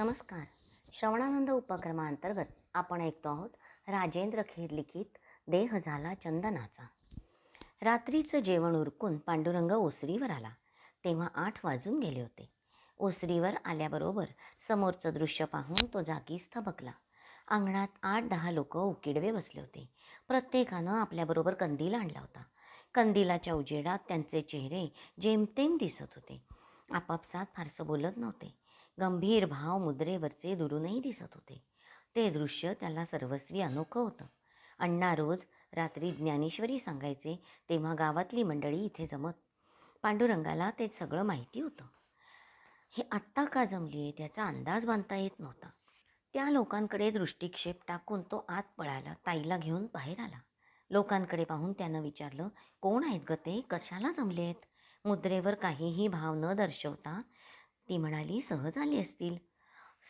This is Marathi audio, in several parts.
नमस्कार. श्रवणानंद उपक्रमाअंतर्गत आपण ऐकतो आहोत राजेंद्र खेर लिखित देह झाला चंदनाचा. रात्रीचं जेवण उरकून पांडुरंग ओसरीवर आला. तेव्हा आठ वाजून गेले होते. ओसरीवर आल्याबरोबर समोरचं दृश्य पाहून तो जागीच थबकला. अंगणात आठ दहा लोक उकिडवे बसले होते. प्रत्येकानं आपल्याबरोबर कंदील आणला होता. कंदिलाच्या उजेडात त्यांचे चेहरे जेमतेम दिसत होते. आपापसात फारसं बोलत नव्हते. गंभीर भाव मुद्रेवरचे दुरूनही दिसत होते. ते दृश्य त्याला सर्वस्वी अनोखं होतं. अण्णा रोज रात्री ज्ञानेश्वरी सांगायचे तेव्हा गावातली मंडळी इथे जमत. पांडुरंगाला ते सगळं माहिती होतं. हे आत्ता का जमली आहे त्याचा अंदाज बांधता येत नव्हता. त्या लोकांकडे दृष्टिक्षेप टाकून तो आत पळाला ताईला घेऊन बाहेर आला. लोकांकडे पाहून त्यानं विचारलं कोण आहेत ग ते? कशाला जमले आहेत मुद्रेवर काहीही भाव न दर्शवता ती म्हणाली सहज आली असतील.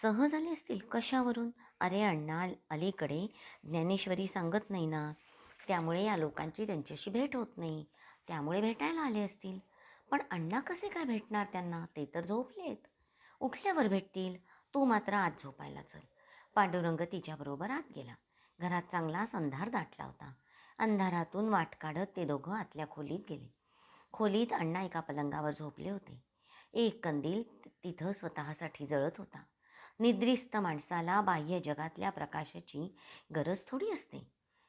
सहज आली असतील? कशावरून? अरे अण्णा अलीकडे ज्ञानेश्वरी सांगत नाही ना. त्यामुळे या लोकांची त्यांच्याशी भेट होत नाही. त्यामुळे भेटायला आले असतील. पण अण्णा कसे काय भेटणार त्यांना? ते तर झोपलेत. उठल्यावर भेटतील. तू मात्र आज झोपायला चल. पांडुरंग तिच्याबरोबर आत गेला. घरात चांगलाच अंधार दाटला होता. अंधारातून वाट काढत ते दोघं आतल्या खोलीत गेले. खोलीत अण्णा एका पलंगावर झोपले होते. एक कंदील तिथं स्वतःसाठी जळत होता. निद्रिस्त माणसाला बाह्य जगातल्या प्रकाशाची गरज थोडी असते.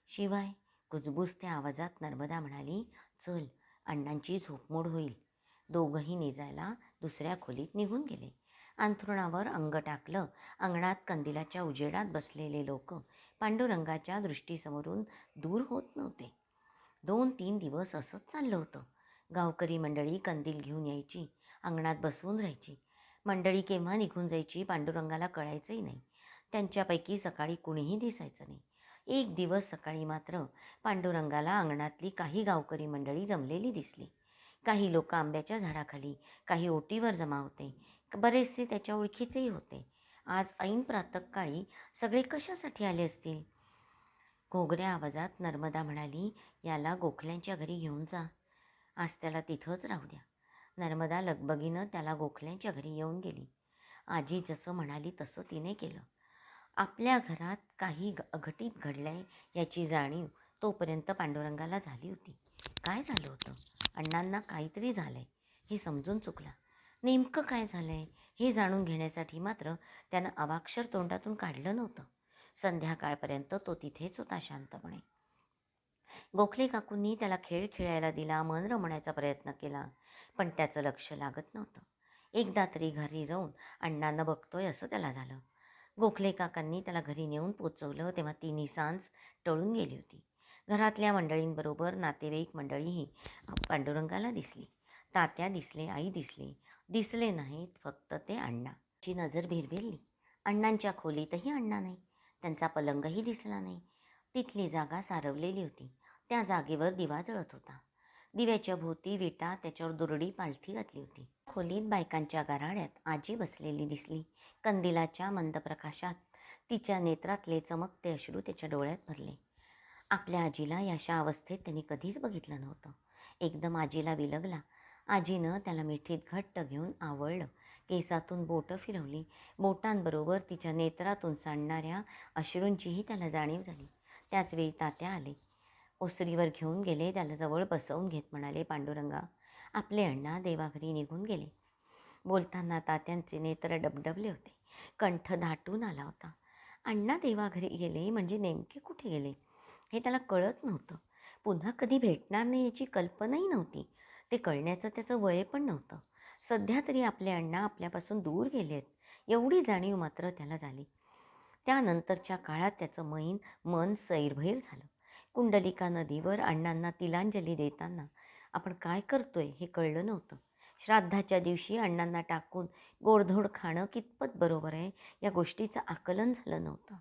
शिवाय कुजबुजत्या आवाजात नर्मदा म्हणाली चल अण्णांची झोपमोड होईल. दोघंही निजायला दुसऱ्या खोलीत निघून गेले. अंथरुणावर अंग टाकलं अंगणात कंदिलाच्या उजेडात बसलेले लोक पांडुरंगाच्या दृष्टीसमोरून दूर होत नव्हते. दोन तीन दिवस असंच चाललं होतं. गावकरी मंडळी कंदील घेऊन यायची अंगणात बसवून राहायची. मंडळी केव्हा निघून जायची पांडुरंगाला कळायचंही नाही. त्यांच्यापैकी सकाळी कुणीही दिसायचं नाही. एक दिवस सकाळी मात्र पांडुरंगाला अंगणातली काही गावकरी मंडळी जमलेली दिसली. काही लोक आंब्याच्या झाडाखाली काही ओटीवर जमा होते. बरेचसे त्याच्या ओळखीचेही होते. आज ऐन प्रातकाळी सगळे कशासाठी आले असतील? घोगऱ्या आवाजात नर्मदा म्हणाली याला गोखल्यांच्या घरी घेऊन जा. आज त्याला तिथंच राहू द्या. नर्मदा लगबगीनं त्याला गोखल्यांच्या घरी येऊन गेली. आजी जसं म्हणाली तसं तिने केलं. आपल्या घरात काही अघटित घडलंय याची जाणीव तोपर्यंत पांडुरंगाला झाली होती. काय झालं होतं? अण्णांना काहीतरी झालं आहे हे समजून चुकला. नेमकं काय झालं आहे हे जाणून घेण्यासाठी मात्र त्यानं अवाक्षर तोंडातून काढलं नव्हतं. संध्याकाळपर्यंत तो तिथेच होता शांतपणे. गोखले काकूंनी त्याला खेळ खेळायला दिला मन रमण्याचा प्रयत्न केला. पण त्याचं लक्ष लागत नव्हतं. एकदा तरी घरी जाऊन अण्णांना बघतोय असं त्याला झालं. गोखले काकांनी त्याला घरी नेऊन पोचवलं तेव्हा तिन्ही सांज टळून गेली होती. घरातल्या मंडळींबरोबर नातेवाईक मंडळीही पांडुरंगाला दिसली. तात्या दिसले आई दिसली. दिसले नाहीत फक्त ते अण्णा. ची नजर भिरभिरली. अण्णांच्या खोलीतही अण्णा नाही. त्यांचा पलंगही दिसला नाही. तिथली जागा सारवलेली होती. त्या जागेवर दिवा जळत होता. दिव्याच्या भोवती विटा त्याच्यावर दुरडी पालथी घातली होती. खोलीत बायकांच्या गाराड्यात आजी बसलेली दिसली. कंदिलाच्या मंद प्रकाशात तिच्या नेत्रातले चमकते अश्रू त्याच्या डोळ्यात भरले. आपल्या आजीला याशा अवस्थेत त्यांनी कधीच बघितलं नव्हतं. एकदम आजीला विलगला. आजीनं त्याला मिठीत घट्ट घेऊन आवळलं. केसातून बोटं फिरवली. बोटांबरोबर तिच्या नेत्रातून सांडणाऱ्या अश्रूंचीही त्याला जाणीव झाली. त्याचवेळी तात्या आले. ओसरीवर घेऊन गेले त्याला जवळ बसवून घेत म्हणाले पांडुरंगा आपले अण्णा देवाघरी निघून गेले. बोलताना तात्यांचे नेत्र डबडबले होते. कंठ धाटून आला होता. अण्णा देवाघरी गेले म्हणजे नेमके कुठे गेले? हे त्याला कळत नव्हतं. पुन्हा कधी भेटणार नाही याची कल्पनाही नव्हती. ते कळण्याचं त्याचं वय पण नव्हतं. सध्या तरी आपले अण्णा आपल्यापासून दूर गेले आहेत. एवढी जाणीव मात्र त्याला झाली. त्यानंतरच्या काळात त्याचं मैन मन सैरभैर झालं. कुंडलिका नदीवर अण्णांना तिलांजली देताना आपण काय करतोय हे कळलं नव्हतं. श्राद्धाच्या दिवशी अण्णांना टाकून गोडधोड खाणं कितपत बरोबर आहे या गोष्टीचं आकलन झालं नव्हतं.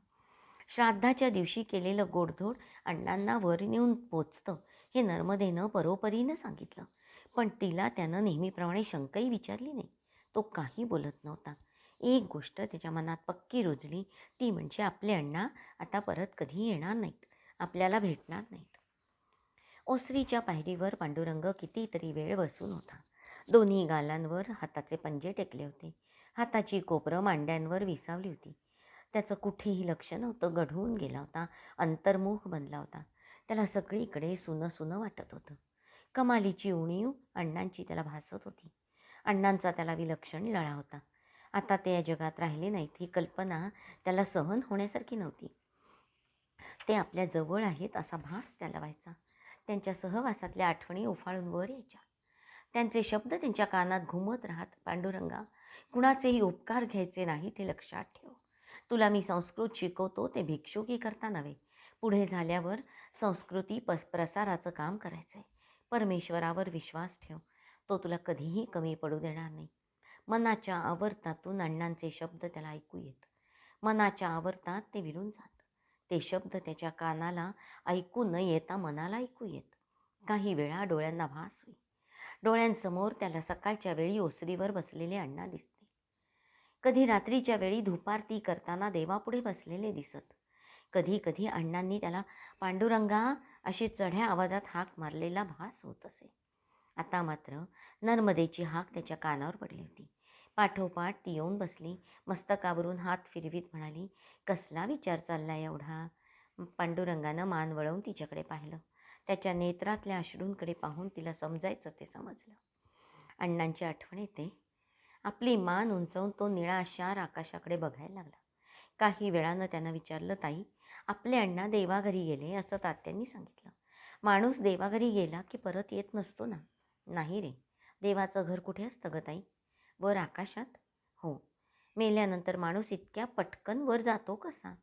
श्राद्धाच्या दिवशी केलेलं गोडधोड अण्णांना वर नेऊन पोचतं हे नर्मदेनं परोपरीनं सांगितलं. पण तिला त्यानं नेहमीप्रमाणे शंकाही विचारली नाही. तो काही बोलत नव्हता. एक गोष्ट त्याच्या मनात पक्की रुजली ती म्हणजे आपले अण्णा आता परत कधी येणार नाहीत. आपल्याला भेटणार नाहीत. ओसरीच्या पायरीवर पांडुरंग कितीतरी वेळ बसून होता. दोन्ही गालांवर हाताचे पंजे टेकले होते. हाताची कोपरं मांड्यांवर विसावली होती. त्याचं कुठेही लक्ष नव्हतं गढून गेला होता अंतर्मुख बनला होता. त्याला सगळीकडे सुनं सुनं वाटत होतं. कमालीची उणीव अण्णांची त्याला भासत होती. अण्णांचा त्याला विलक्षण लळा होता. आता ते या जगात राहिले नाहीत ही कल्पना त्याला सहन होण्यासारखी नव्हती. ते आपल्या जवळ आहेत असा भास त्याला व्हायचा. त्यांच्या सहवासातल्या आठवणी उफाळून वर यायच्या. त्यांचे शब्द त्यांच्या कानात घुमत राहत पांडुरंगा कुणाचेही उपकार घ्यायचे नाही ते लक्षात ठेव. तुला मी संस्कृत शिकवतो ते भिक्षुकी करता नव्हे. पुढे झाल्यावर संस्कृती पस प्रसाराचं काम करायचं आहे परमेश्वरावर विश्वास ठेव. तो तुला कधीही कमी पडू देणार नाही. मनाच्या आवर्तातून अण्णांचे शब्द त्याला ऐकू येत. मनाच्या आवर्तात ते विरून जात. ते शब्द त्याच्या कानाला ऐकू न येता मनाला ऐकू येत. काही वेळा डोळ्यांना भास होई. डोळ्यांसमोर त्याला सकाळच्या वेळी ओसरीवर बसलेले अण्णा दिसते कधी रात्रीच्या वेळी धुपारती करताना देवापुढे बसलेले दिसत. कधी कधी अण्णांनी त्याला पांडुरंगा अशी चढ्या आवाजात हाक मारलेला भास होत असे. आता मात्र नर्मदेची हाक त्याच्या कानावर पडली होती. पाठोपाठ ती येऊन बसली. मस्तकावरून हात फिरवीत म्हणाली कसला विचार चालला एवढा? पांडुरंगानं मान वळवून तिच्याकडे पाहिलं. त्याच्या नेत्रातल्या अश्रूंकडे पाहून तिला समजायचं ते समजलं. अण्णांची आठवण येते. आपली मान उंचवून तो निळाशार आकाशाकडे बघायला लागला. काही वेळानं त्यानं विचारलं ताई आपले अण्णा देवाघरी गेले असं तात्यांनी सांगितलं. माणूस देवाघरी गेला की परत येत नसतो ना? नाही रे. देवाचं घर कुठे असतं ग ताई? वर आकाशात? हो. मेल्यानंतर माणूस इतक्या पटकन वर जातो कसा?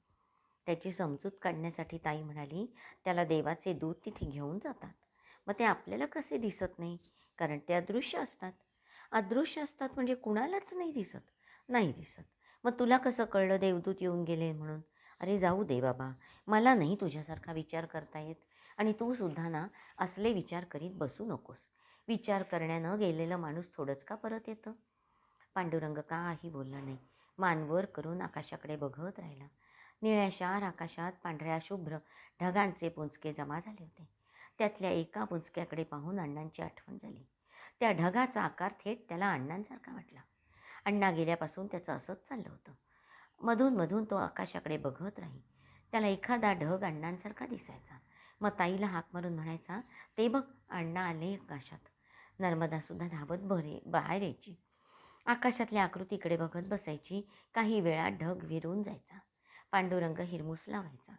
त्याची समजूत काढण्यासाठी ताई म्हणाली त्याला देवाचे दूध तिथे घेऊन जातात. मग ते आपल्याला कसे दिसत नाही? कारण ते अदृश्य असतात. अदृश्य असतात म्हणजे कुणालाच नाही दिसत. नाही दिसत. मग तुला कसं कळलं देवदूत येऊन गेले म्हणून? अरे जाऊ दे बाबा. मला नाही तुझ्यासारखा विचार करता येत. आणि तू सुद्धा ना असले विचार करीत बसू नकोस. विचार करण्यानं गेलेलं माणूस थोडंच का परत येतं? पांडुरंग काही बोलला नाही. मानवर करून आकाशाकडे बघत राहिला. निळ्या शार आकाशात पांढऱ्या शुभ्र ढगांचे पुंजके जमा झाले होते. त्यातल्या एका पुंजक्याकडे पाहून अण्णांची आठवण झाली. त्या ढगाचा आकार थेट त्याला अण्णांसारखा वाटला. अण्णा गेल्यापासून त्याचं असंच चाललं होतं. मधून मधून तो आकाशाकडे बघत राही. त्याला एखादा ढग अण्णांसारखा दिसायचा. मग ताईला हाक मारून म्हणायचा ते बघ अण्णा आले आकाशात. नर्मदासुद्धा धावत बरे बाहेर यायची. आकाशातल्या आकृतीकडे बघत बसायची. काही वेळा ढग विरून जायचा. पांडुरंग हिरमूस लावायचा.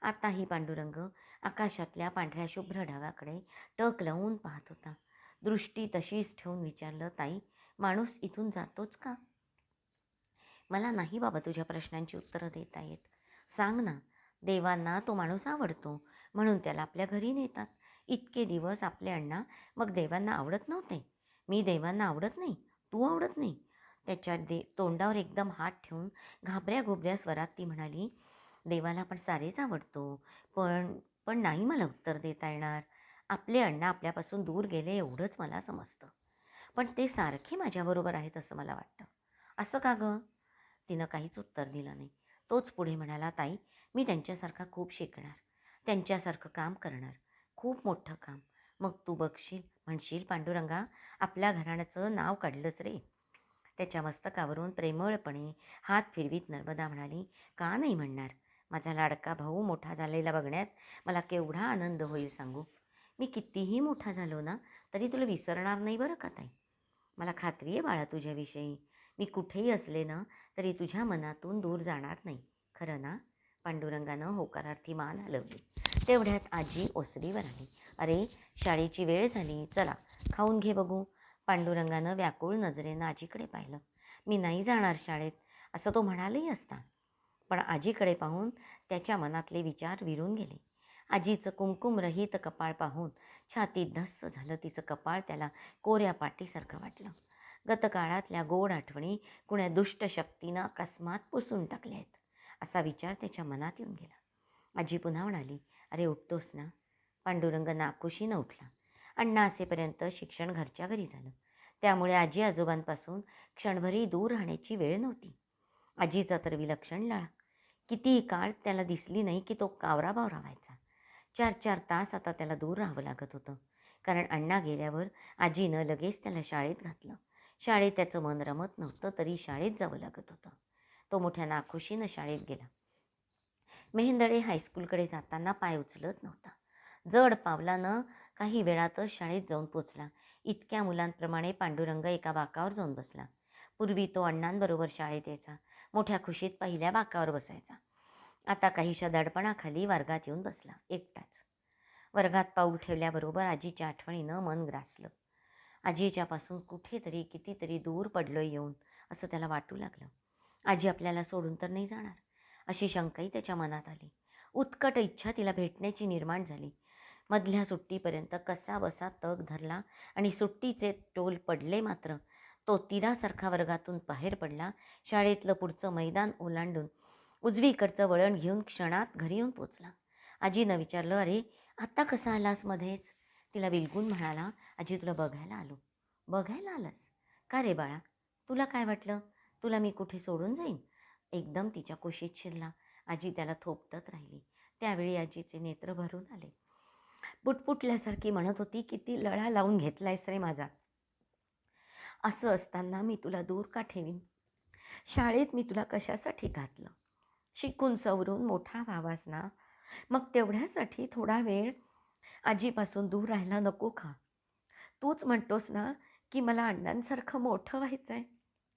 आताही पांडुरंग आकाशातल्या पांढऱ्या शुभ्र ढगाकडे टक लावून पाहत होता. दृष्टी तशीच ठेवून विचारलं ताई माणूस इथून जातोच का? मला नाही बाबा तुझ्या प्रश्नांची उत्तरं देता येत. सांग ना देवांना तो माणूस आवडतो म्हणून त्याला आपल्या घरी नेतात. इतके दिवस आपले अण्णा मग देवांना आवडत नव्हते. मी देवांना आवडत नाही. तू आवडत नाही. त्याच्या दे तोंडावर एकदम हात ठेवून घाबऱ्या घोबऱ्या स्वरात ती म्हणाली देवाला पण सारेच आवडतो पण पण नाही मला उत्तर देता येणार. आपले अण्णा आपल्यापासून दूर गेले एवढंच मला समजतं. पण ते सारखे माझ्याबरोबर आहेत असं मला वाटतं. असं का गं? तिनं काहीच उत्तर दिलं नाही. तोच पुढे म्हणाला ताई मी त्यांच्यासारखा खूप शिकणार. त्यांच्यासारखं काम करणार. खूप मोठं काम. मग तू बघशील म्हणशील पांडुरंगा आपल्या घराण्याचं नाव काढलंच रे. त्याच्या मस्तकावरून प्रेमळपणे हात फिरवीत नर्मदा म्हणाली का नाही म्हणणार? माझा लाडका भाऊ मोठा झालेला बघण्यात मला केवढा आनंद होईल सांगू? मी कितीही मोठा झालो ना तरी तुला विसरणार नाही बरं का ताई? मला खात्री आहे बाळा तुझ्याविषयी. मी कुठेही असले ना तरी तुझ्या मनातून दूर जाणार नाही. खरं ना? पांडुरंगानं होकारार्थी मान हलवली. तेवढ्यात आजी ओसरीवर आली अरे शाळेची वेळ झाली चला खाऊन घे बघू. पांडुरंगानं व्याकुळ नजरेनं आजीकडे पाहिलं. मी नाही जाणार शाळेत असं तो म्हणालही असता. पण आजीकडे पाहून त्याच्या मनातले विचार विरून गेले. आजीचं कुमकुमरहित कपाळ पाहून छाती धस्स झालं तिचं कपाळ त्याला कोऱ्या पाटीसारखं वाटलं. गतकाळातल्या गोड आठवणी कुण्या दुष्ट शक्तीनं अकस्मात पुसून टाकल्या आहेत असा विचार त्याच्या मनात येऊन गेला. आजी पुन्हा म्हणाली अरे उठतोस ना. पांडुरंग नाकुशीनं उठला. अण्णा असेपर्यंत शिक्षण घरच्या घरी झालं. त्यामुळे आजी आजोबांपासून क्षणभरी दूर राहण्याची वेळ नव्हती. आजीचा तर विलक्षण लाळा. कितीही काळ त्याला दिसली नाही की तो कावरा भाव व्हायचा चार चार तास आता त्याला दूर राहावं लागत होतं. कारण अण्णा गेल्यावर आजीनं लगेच त्याला शाळेत घातलं. शाळेत त्याचं मन रमत नव्हतं तरी शाळेत जावं लागत होतं. तो मोठ्या नाखुशीनं शाळेत गेला. मेहेंदळे हायस्कूलकडे जाताना पाय उचलत नव्हता. जड पावलानं काही वेळातच शाळेत जाऊन पोचला. इतक्या मुलांप्रमाणे पांडुरंग एका बाकावर जाऊन बसला. पूर्वी तो अण्णांबरोबर शाळेत यायचा. मोठ्या खुशीत पहिल्या बाकावर बसायचा. आता काहीशा दडपणाखाली वर्गात येऊन बसला. एकटाच. वर्गात पाऊल ठेवल्याबरोबर आजीच्या आठवणीनं मन ग्रासलं. आजीच्यापासून कुठेतरी कितीतरी दूर पडलो येऊन असं त्याला वाटू लागलं. आजी आपल्याला सोडून तर नाही जाणार. अशी शंकाही त्याच्या मनात आली. उत्कट इच्छा तिला भेटण्याची निर्माण झाली. मधल्या सुट्टीपर्यंत कसा बसा तग धरला आणि सुट्टीचे टोल पडले मात्र तो तीरासारखा वर्गातून बाहेर पडला. शाळेतलं पुढचं मैदान ओलांडून उजवीकडचं वळण घेऊन क्षणात घरी येऊन पोचला. आजीनं विचारलं अरे आत्ता कसा आलास मध्येच? तिला विलगून म्हणाला आजी तुला बघायला आलो. बघायला आलास? का रे बाळा? तुला काय वाटलं? तुला मी कुठे सोडून जाईन? एकदम तिच्या कुशीत शिरला. आजी त्याला थोपटत राहिली. त्यावेळी आजीचे नेत्र भरून आले. पुटपुटल्यासारखी म्हणत होती की ती लळा लावून घेतलायस रे माझा. असं असताना मी तुला दूर का ठेवीन? शाळेत मी तुला कशासाठी घातलं? शिकून सवरून मोठा व्हावास ना? मग तेवढ्यासाठी थोडा वेळ आजीपासून दूर राहायला नको का? तूच म्हणतोस ना की मला अण्णांसारखं मोठं व्हायचं आहे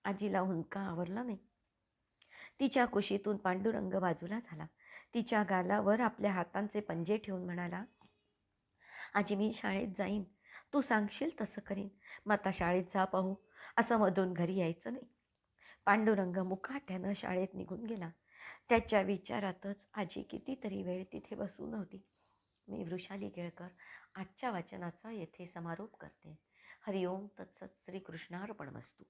आजीला हुंका आवरला नाही. तिच्या कुशीतून पांडुरंग बाजूला झाला. तिच्या गालावर आपल्या हातांचे पंजे ठेवून म्हणाला आजी मी शाळेत जाईन. तू सांगशील तसं करीन. मग आता शाळेत जा पाहू. असं मधून घरी यायचं नाही. पांडुरंग मुकाट्यानं शाळेत निघून गेला. त्याच्या विचारातच आजी कितीतरी वेळ तिथे बसून होती. मी वृषाली केळकर आजच्या वाचनाचा येथे समारोप करते. हरिओम तत्सत श्रीकृष्णार्पण वस्तू